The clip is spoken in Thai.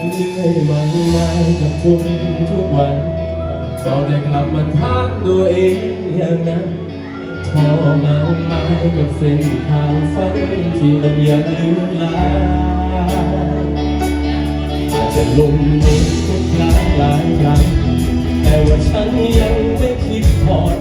เรื่อยมัง่ายกับตัวทุกวันเราได้กลับมาทักตัวเองอย่างนั้นพอมาไม้กับเส้นทางฝันที่มันยังลืมลาอาจจะลมเองทุกครั้งหลายครั้งแต่ว่าฉันยังไม่คิดถอด